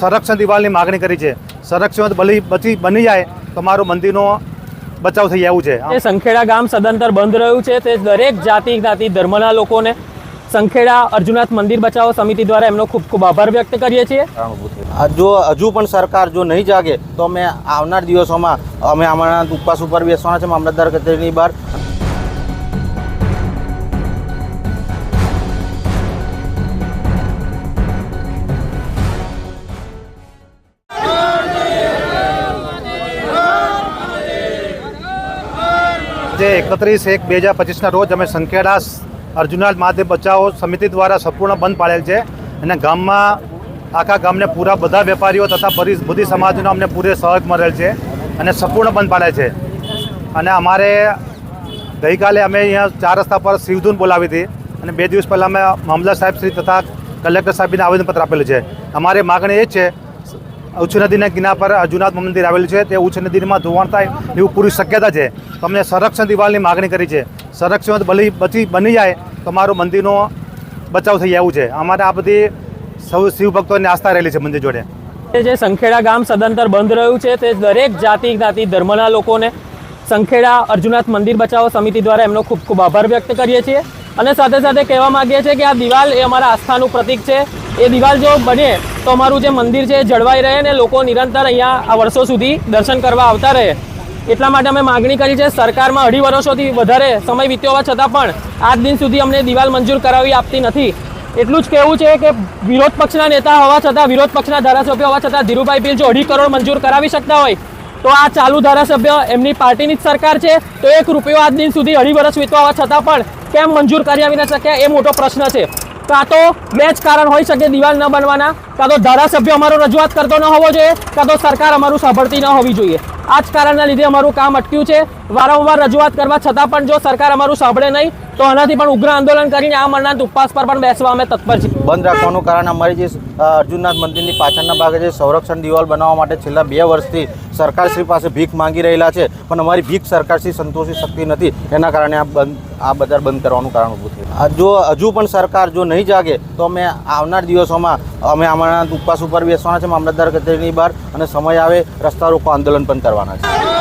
સંરક્ષણ દિવાલની માગણી કરી છે. સંરક્ષણ બલી બચી બની જાય તો મારું મંદિરનો બચાવ થઈ જાય છે. એ સંખેડા ગામ સદંતર બંધ રહ્યું છે. તે દરેક જાતિ જ્ઞાતિ ધર્મના લોકોને સંખેડા અર્જુનાથ મંદિર બચાવો સમિતિ દ્વારા એમનો ખૂબ ખૂબ આભાર વ્યક્ત કરીએ છીએ. જો હજુ પણ સરકાર જો નહીં જાગે તો અમે આવનાર દિવસોમાં અમે અમારા ઉપવાસ ઉપર બેસવાના છે. મામલતદાર કચેરીની બહાર જે એકત્રીસ એક બે હજાર પચીસના રોજ અમે સંખેડા અર્જુનાથ મહાદેવ બચાવો સમિતિ દ્વારા સંપૂર્ણ બંધ પાડેલ છે અને ગામમાં આખા ગામને પૂરા બધા વેપારીઓ તથા બધી સમાજનો અમને પૂરે સહયોગ મળેલ છે અને સંપૂર્ણ બંધ પાડે છે. અને અમારે ગઈકાલે અમે અહીંયા ચાર રસ્તા પર શિવધૂન બોલાવી હતી અને બે દિવસ પહેલાં અમે મામલા સાહેબ શ્રી તથા કલેક્ટર સાહેબને આવેદનપત્ર આપેલું છે. અમારી માગણી એ છે ઉચ્ચ નદીના કિના પર અર્જુનાથ મંદિર આવેલું છે. તે ઉચ્ચ નદીમાં ધોવાણ થાય એવું પૂરી શક્યતા છે. તમને સંરક્ષણ દિવાલની માગણી કરી છે. સંરક્ષણ બલી બચી બની જાય તો મારું મંદિરનો બચાવ થઈ જવું છે. અમારે આ બધી સૌ શિવ ભક્તોની આસ્થા રહેલી છે મંદિર જોડે. જે સંખેડા ગામ સદંતર બંધ રહ્યું છે તે દરેક જાતિ, જ્ઞાતિ, ધર્મના લોકોને સંખેડા અર્જુનાથ મંદિર બચાવો સમિતિ દ્વારા એમનો ખૂબ ખૂબ આભાર વ્યક્ત કરીએ છીએ. અને સાથે સાથે કહેવા માંગીએ છીએ કે આ દિવાલ એ અમારા આસ્થાનું પ્રતીક છે. એ દિવાલ જો બને તો અમારું જે મંદિર છે જળવાઈ રહે અને લોકો નિરંતર અહીંયા આ વર્ષો સુધી દર્શન કરવા આવતા રહે. એટલા માટે અમે માગણી કરી છે સરકારમાં અઢી વર્ષોથી વધારે સમય વીત્યો હોવા છતાં પણ આજ દિન સુધી અમને દિવાલ મંજૂર કરાવી આપતી નથી. એટલું જ કહેવું છે કે વિરોધ પક્ષના નેતા હોવા છતાં, વિરોધ પક્ષના ધારાસભ્ય હોવા છતાં ધીરુભાઈ બિલ જો અઢી કરોડ મંજૂર કરાવી શકતા હોય, તો આ ચાલુ ધારાસભ્ય એમની પાર્ટીની જ સરકાર છે. તો એક રૂપિયો આજ દિન સુધી અઢી વર્ષ વીતવા છતાં પણ કેમ મંજૂર કરી આવી ન શક્યા એ મોટો પ્રશ્ન છે. કાં તો જ કારણ હોઈ શકે દિવાલ ન બનવાના, કાં તો ધારાસભ્ય અમારો રજૂઆત કરતો ન હોવો જોઈએ, કાં તો સરકાર અમારું સાંભળતી ન હોવી જોઈએ. આ જ કારણના લીધે અમારું કામ અટક્યું છે. વારંવાર રજૂઆત કરવા છતાં પણ જો સરકાર અમારું સાંભળે નહીં, તો આનાથી પણ ઉગ્ર આંદોલન કરીને આ મરનાથ ઉપવાસ પર પણ બેસવા અમે તત્પર છીએ. બંધ રાખવાનું કારણ અમારી જે અર્જુનનાથ મંદિરની પાછળના ભાગે જે સંરક્ષણ દિવાલ બનાવવા માટે છેલ્લા બે વર્ષથી સરકારશ્રી પાસે ભીખ માંગી રહેલા છે, પણ અમારી ભીખ સરકારશ્રી સંતોષી શકતી નથી. એના કારણે આ બંધ, આ બજાર બંધ કરવાનું કારણ ઊભું થયું. જો, હજુ પણ સરકાર જો નહીં જાગે, તો અમે આવનાર દિવસોમાં અમે અમારા ઉપવાસ ઉપર બેસવાના છે મામલતદાર કચેરીની બહાર, અને સમય આવે, રસ્તા રોકો, આંદોલન પણ કરવાના છે.